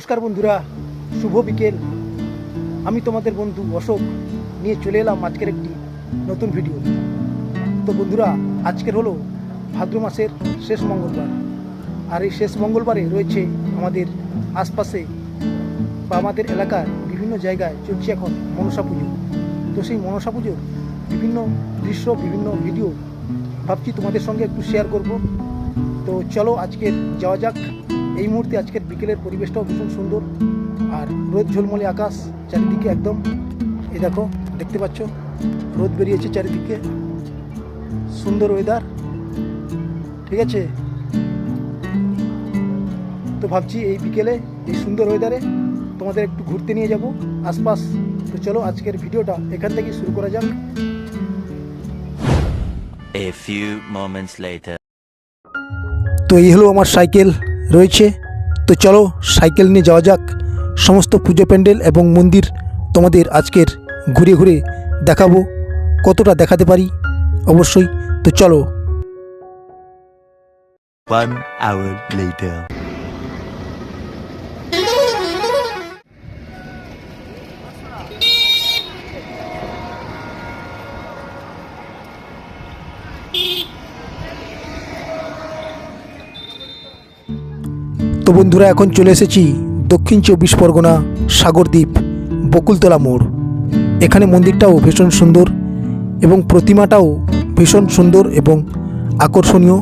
নমস্কার বন্ধুরা, শুভ বিকেল। আমি তোমাদের বন্ধু অশোক নিয়ে চলে এলাম আজকের একটি নতুন ভিডিও তো বন্ধুরা, আজকের হলো ভাদ্র মাসের শেষ মঙ্গলবার। আর এই শেষ মঙ্গলবারে রয়েছে আমাদের আশপাশে বা আমাদের এলাকার বিভিন্ন জায়গায় চলছে এখন মনসা পুজো। তো সেই মনসা পুজোর বিভিন্ন দৃশ্য, বিভিন্ন ভিডিও ভাবছি তোমাদের সঙ্গে একটু শেয়ার করব। তো চলো আজকের যাওয়া যাক। এই মুহূর্তে আজকের বিকেলের পরিবেশটাও ভীষণ সুন্দর। আর রোদ ঝলমলে আকাশ চারিদিকে একদম এই দেখো দেখতে পাচ্ছ রোদ বেরিয়েছে চারিদিকে। সুন্দর ওয়েদার ঠিক আছে? তো ভাবছি এই বিকেলে এই সুন্দর ওয়েদারে তোমাদের একটু ঘুরতে নিয়ে যাব আশপাশ। তো চলো আজকের ভিডিওটা এখান থেকে শুরু করা যাক। A few moments later. তো এই হলো আমার সাইকেল রয়েছে। তো চলো সাইকেল নিয়ে যাওয়া যাক। সমস্ত পুজো প্যান্ডেল এবং মন্দির তোমাদের আজকের ঘুরে ঘুরে দেখাবো, কতটা দেখাতে পারি? অবশ্যই, তো চলো। One hour later. তো বন্ধুরা, এখন চলে এসেছি দক্ষিণ চব্বিশ পরগনা সাগরদ্বীপ বকুলতলা মোড়। এখানে মন্দিরটাও ভীষণ সুন্দর এবং প্রতিমাটাও ভীষণ সুন্দর এবং আকর্ষণীয়।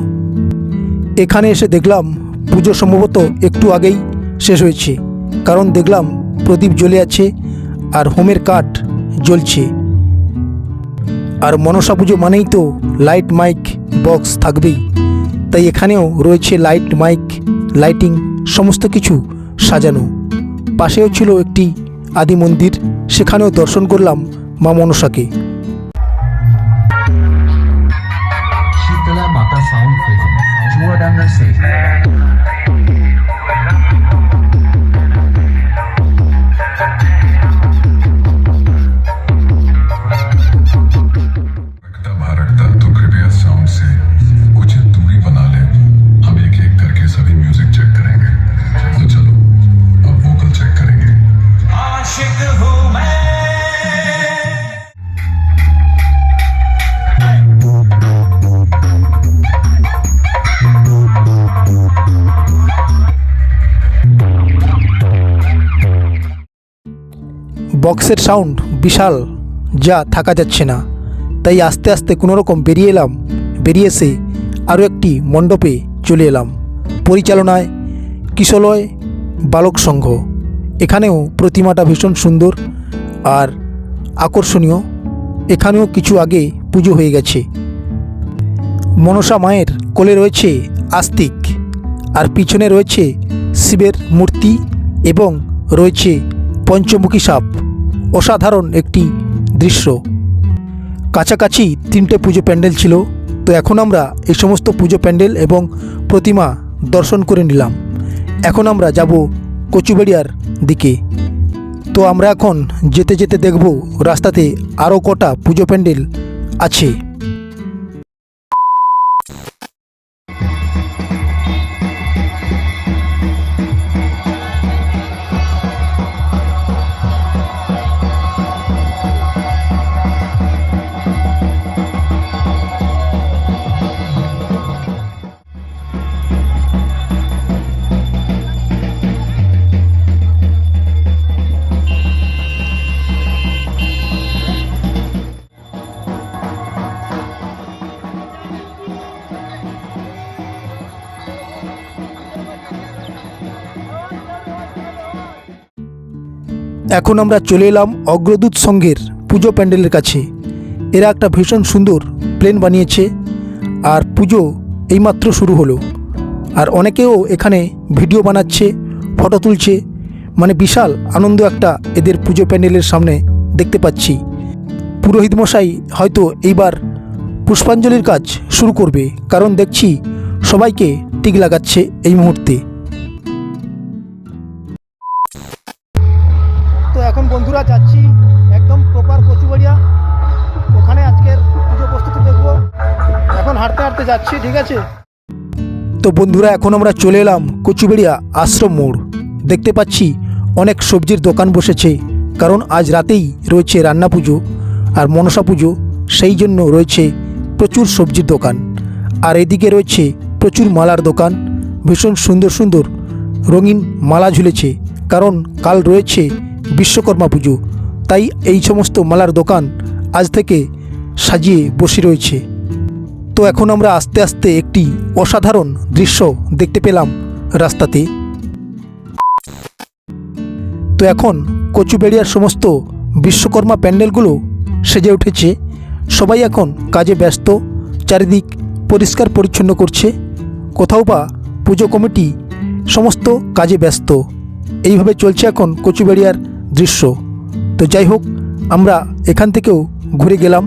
এখানে এসে দেখলাম পুজো সম্ভবত একটু আগেই শেষ হয়েছে, কারণ দেখলাম প্রদীপ জ্বলে আছে আর হোমের কাঠ জ্বলছে। আর মনসা পুজো মানেই তো লাইট মাইক বক্স থাকবেই, তাই এখানেও রয়েছে লাইট মাইক, লাইটিং সমস্ত কিছু সাজানো। পাশেও ছিল একটি আদি মন্দির, সেখানেও দর্শন করলাম মা মনসাকে। মাতা সাউন্ড বক্সের সাউন্ড বিশাল, যা থাকা যাচ্ছে না। তাই আস্তে আস্তে কোনো রকম বেরিয়ে এলাম, বেরিয়ে এসে আরও একটি মণ্ডপে চলে এলাম। পরিচালনায় কিশলয় বালক সংঘ। এখানেও প্রতিমাটা ভীষণ সুন্দর আর আকর্ষণীয়। এখানেও কিছু আগে পুজো হয়ে গেছে। মনসা মায়ের কোলে রয়েছে আস্তিক আর পিছনে রয়েছে শিবের মূর্তি এবং রয়েছে পঞ্চমুখী সাপ। অসাধারণ একটি দৃশ্য। কাছাকাছি তিনটে পুজো প্যান্ডেল ছিল, তো এখন আমরা এই সমস্ত পুজো প্যান্ডেল এবং প্রতিমা দর্শন করে নিলাম। এখন আমরা যাব কচুবেড়িয়ার দিকে। তো আমরা এখন যেতে যেতে দেখব রাস্তাতে আরও কটা পুজো প্যান্ডেল আছে। এখন আমরা চলে এলাম অগ্রদূত সংঘের পুজো প্যান্ডেলের কাছে। এরা একটা ভীষণ সুন্দর প্লেন বানিয়েছে আর পুজো এইমাত্র শুরু হলো। আর অনেকেও এখানে ভিডিও বানাচ্ছে, ফটো তুলছে মানে বিশাল আনন্দ একটা এদের পুজো প্যান্ডেলের সামনে দেখতে পাচ্ছি। পুরোহিত মশাই হয়তো এইবার পুষ্পাঞ্জলির কাজ শুরু করবে, কারণ দেখছি সবাইকে টিক লাগাচ্ছে এই মুহূর্তে। যাচ্ছি, ঠিক আছে? তো বন্ধুরা, এখন আমরা চলে এলাম কচুবেড়িয়া আশ্রম মোড়। দেখতে পাচ্ছি অনেক সবজির দোকান বসেছে, কারণ আজ রাতেই রয়েছে রান্না পুজো আর মনসা পুজো, সেই জন্য রয়েছে প্রচুর সবজির দোকান। আর এদিকে রয়েছে প্রচুর মালার দোকান, ভীষণ সুন্দর সুন্দর রঙিন মালা ঝুলেছে, কারণ কাল রয়েছে বিশ্বকর্মা পুজো, তাই এই সমস্ত মালার দোকান আজ থেকে সাজিয়ে বসে রয়েছে। তো এখন আমরা আস্তে আস্তে একটি অসাধারণ দৃশ্য দেখতে পেলাম রাস্তাতে। তো এখন কচুবেড়িয়ার সমস্ত বিশ্বকর্মা প্যান্ডেলগুলো সেজে উঠেছে। সবাই এখন কাজে ব্যস্ত, চারিদিক পরিষ্কার পরিচ্ছন্ন করছে। কোথাও বা পুজো কমিটি সমস্ত কাজে ব্যস্ত। এইভাবে চলছে এখন কচুবেড়িয়ার দৃশ্য। তো যাই হোক, আমরা এখান থেকেও ঘুরে গেলাম।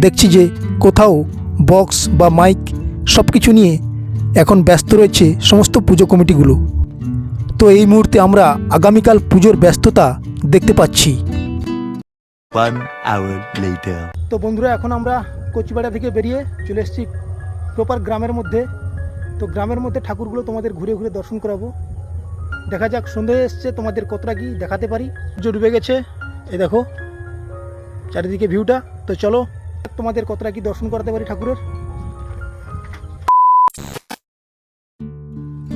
দেখছি যে কোথাও বক্স বা মাইক সব কিছু নিয়ে এখন ব্যস্ত রয়েছে সমস্ত পুজো কমিটিগুলো। তো এই মুহূর্তে আমরা আগামীকাল পুজোর ব্যস্ততা দেখতে পাচ্ছি। তো বন্ধুরা এখন আমরা কচিপাড়া থেকে বেরিয়ে চলে এসেছি প্রপার গ্রামের মধ্যে। তো গ্রামের মধ্যে ঠাকুরগুলো তোমাদের ঘুরে ঘুরে দর্শন করাবো। দেখা যাক সন্ধে এসছে তোমাদের কতটা কি দেখাতে পারি। পুজো ডুবে গেছে। এই দেখো চারিদিকে ভিউটা তো চলো তোমাদের কতটা কি দর্শন করাতে পারি ঠাকুরের?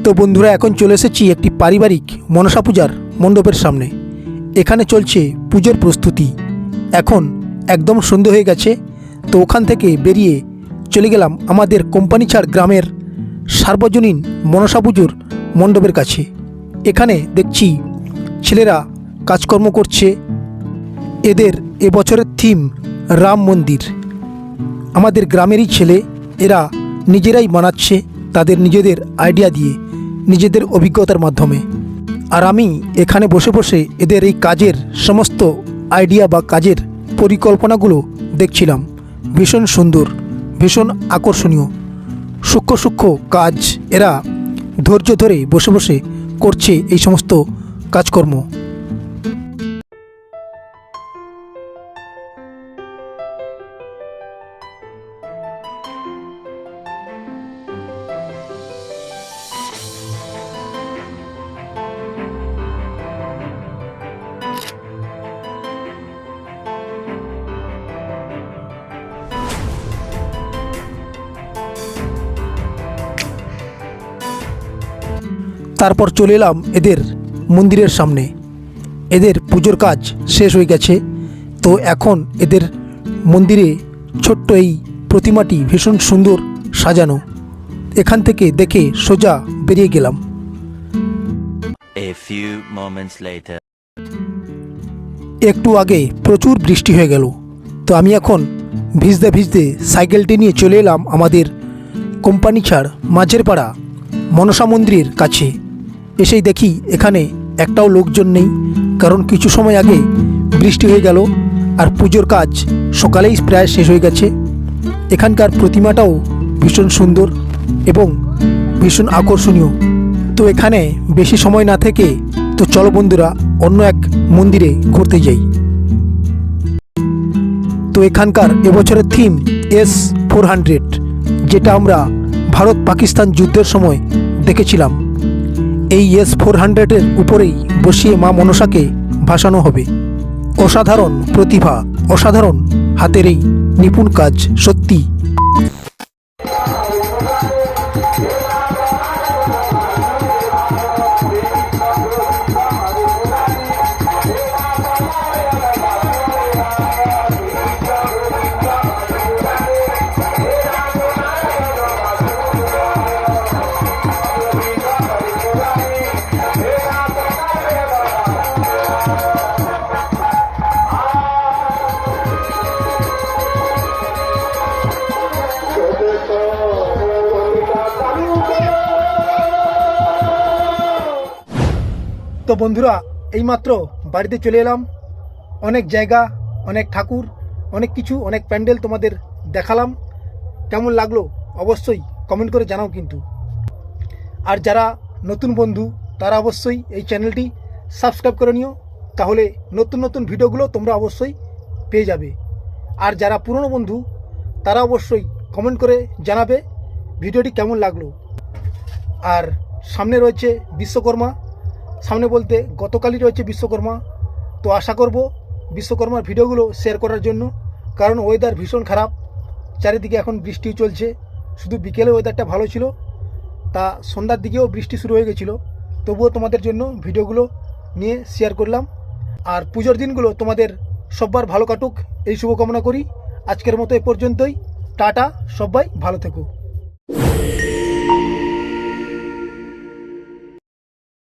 তো বন্ধুরা, এখন চলে এসেছি একটি পারিবারিক মনসা পূজার মণ্ডপের সামনে। এখানে চলছে পুজোর প্রস্তুতি। এখন একদম সন্ধে হয়ে গেছে, তো ওখান থেকে বেরিয়ে চলে গেলাম আমাদের কোম্পানি ছাড় গ্রামের সার্বজনীন মনসা পুজোর মণ্ডপের কাছে। এখানে দেখছি ছেলেরা কাজকর্ম করছে। এদের এবছরের থিম রাম মন্দির। আমাদের গ্রামেরই ছেলে, এরা নিজেরাই বানাচ্ছে তাদের নিজেদের আইডিয়া দিয়ে, নিজেদের অভিজ্ঞতার মাধ্যমে। আর আমি এখানে বসে বসে এদের এই কাজের সমস্ত আইডিয়া বা কাজের পরিকল্পনাগুলো দেখছিলাম। ভীষণ সুন্দর, ভীষণ আকর্ষণীয়। সূক্ষ্ম সূক্ষ্ম কাজ এরা ধৈর্য ধরে বসে বসে করছে এই সমস্ত কাজকর্ম। তারপর চলে এলাম এদের মন্দিরের সামনে। এদের পুজোর কাজ শেষ হয়ে গেছে। তো এখন এদের মন্দিরে ছোট্ট এই প্রতিমাটি ভীষণ সুন্দর সাজানো। এখান থেকে দেখে সোজা বেরিয়ে গেলাম. একটু আগে প্রচুর বৃষ্টি হয়ে গেল। তো আমি এখন ভিজতে ভিজতে সাইকেলটি নিয়ে চলে এলাম আমাদের কোম্পানি ছাড় মাঝের পাড়া মনসা মন্দিরের কাছে। এসেই দেখি এখানে একটাও লোকজন নেই, কারণ কিছু সময় আগে বৃষ্টি হয়ে গেল আর পুজোর কাজ সকালেই প্রায় শেষ হয়ে গেছে। এখানকার প্রতিমাটাও ভীষণ সুন্দর এবং ভীষণ আকর্ষণীয়। তো এখানে বেশি সময় না থেকে তো চলো বন্ধুরা, অন্য এক মন্দিরে ঘুরতে যাই। তো এখানকার এবছরের থিম এস ফোর হান্ড্রেড যেটা আমরা ভারত পাকিস্তান যুদ্ধের সময় দেখেছিলাম। এই এস ফোর হান্ড্রেডের উপরেই বসিয়ে মা মনসাকে ভাসানো হবে। অসাধারণ প্রতিভা, অসাধারণ হাতের এই নিপুণ কাজ সত্যি। তো বন্ধুরা, এইমাত্র বাড়িতে চলে এলাম। অনেক জায়গা, অনেক ঠাকুর, অনেক কিছু, অনেক প্যান্ডেল তোমাদের দেখালাম। কেমন লাগল অবশ্যই কমেন্ট করে জানাও কিন্তু। আর যারা নতুন বন্ধু, তারা অবশ্যই এই চ্যানেলটি সাবস্ক্রাইব করে নিও, তাহলে নতুন নতুন ভিডিওগুলো তোমরা অবশ্যই পেয়ে যাবে। আর যারা পুরনো বন্ধু, তারা অবশ্যই কমেন্ট করে জানাবে ভিডিওটি কেমন লাগল। আর সামনে রয়েছে বিশ্বকর্মা সামনে বলতে গতকালই রয়েছে বিশ্বকর্মা। তো আশা করব বিশ্বকর্মার ভিডিওগুলো শেয়ার করার জন্য, কারণ ওয়েদার ভীষণ খারাপ। চারিদিকে এখন বৃষ্টি চলছে। শুধু বিকেলে ওয়েদারটা ভালো ছিল, তা সন্ধ্যার দিকেও বৃষ্টি শুরু হয়ে গেছিল। তবুও তোমাদের জন্য ভিডিওগুলো নিয়ে শেয়ার করলাম। আর পুজোর দিনগুলো তোমাদের সব্বার ভালো কাটুক, এই শুভকামনা করি। আজকের মতো এ পর্যন্তই। টাটা, সবাই ভালো থেকো।